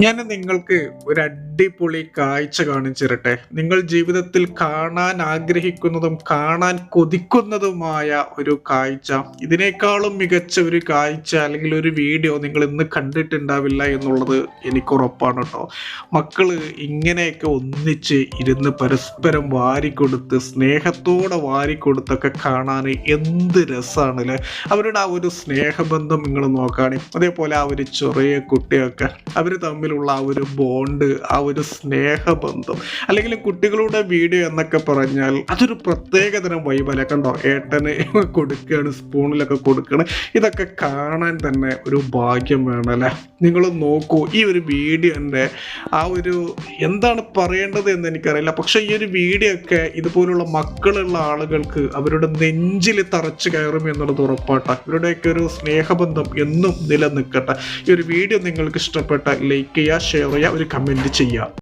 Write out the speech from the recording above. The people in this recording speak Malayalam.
ഞാൻ നിങ്ങൾക്ക് ഒരു അടിപൊളി കാഴ്ച കാണിച്ചിരട്ടെ. നിങ്ങൾ ജീവിതത്തിൽ കാണാൻ ആഗ്രഹിക്കുന്നതും കാണാൻ കൊതിക്കുന്നതുമായ ഒരു കാഴ്ച. ഇതിനേക്കാളും മികച്ച ഒരു കാഴ്ച അല്ലെങ്കിൽ ഒരു വീഡിയോ നിങ്ങൾ ഇന്ന് കണ്ടിട്ടുണ്ടാവില്ല എന്നുള്ളത് എനിക്ക് ഉറപ്പാണ് കേട്ടോ. മക്കൾ ഇങ്ങനെയൊക്കെ ഒന്നിച്ച് ഇരുന്ന് പരസ്പരം വാരിക്കൊടുത്ത് സ്നേഹത്തോടെ വാരിക്കൊടുത്തൊക്കെ കാണാൻ എന്ത് രസമാണ് അല്ലേ അവരുടെ ആ ഒരു സ്നേഹബന്ധം നിങ്ങൾ നോക്കുകയാണെങ്കിൽ അതേപോലെ ആ ഒരു ചെറിയ കുട്ടിയൊക്കെ അവർ തമ്മിലുള്ള ആ ഒരു ബോണ്ട് ആ ഒരു സ്നേഹബന്ധം. അല്ലെങ്കിൽ കുട്ടികളുടെ വീഡിയോ എന്നൊക്കെ പറഞ്ഞാൽ അതൊരു പ്രത്യേകതരം വൈബല കണ്ടോ? ഏട്ടന് കൊടുക്കുകയാണ് സ്പൂണിലൊക്കെ കൊടുക്കണം ഇതൊക്കെ കാണാൻ തന്നെ ഒരു ഭാഗ്യം വേണമല്ലേ നിങ്ങൾ നോക്കൂ ഈ ഒരു വീഡിയോന്റെ ആ ഒരു എന്താണ് പറയേണ്ടത് എന്ന് എനിക്കറിയില്ല. പക്ഷെ ഈ ഒരു വീഡിയോ ഒക്കെ ഇതുപോലുള്ള മക്കളുള്ള ആളുകൾക്ക് അവരുടെ നെഞ്ചിൽ തറച്ചു കയറും എന്നുള്ളത് ഉറപ്പാട്ട. ഇവരുടെയൊക്കെ ഒരു സ്നേഹബന്ധം എന്നും നിലനിൽക്കട്ടെ. ഈ ഒരു വീഡിയോ നിങ്ങൾക്ക് ഇഷ്ടപ്പെട്ട ലൈക്ക് ചെയ്യുക ഷെയർ ചെയ്യുക ഒരു കമന്റ് ചെയ്യുക. media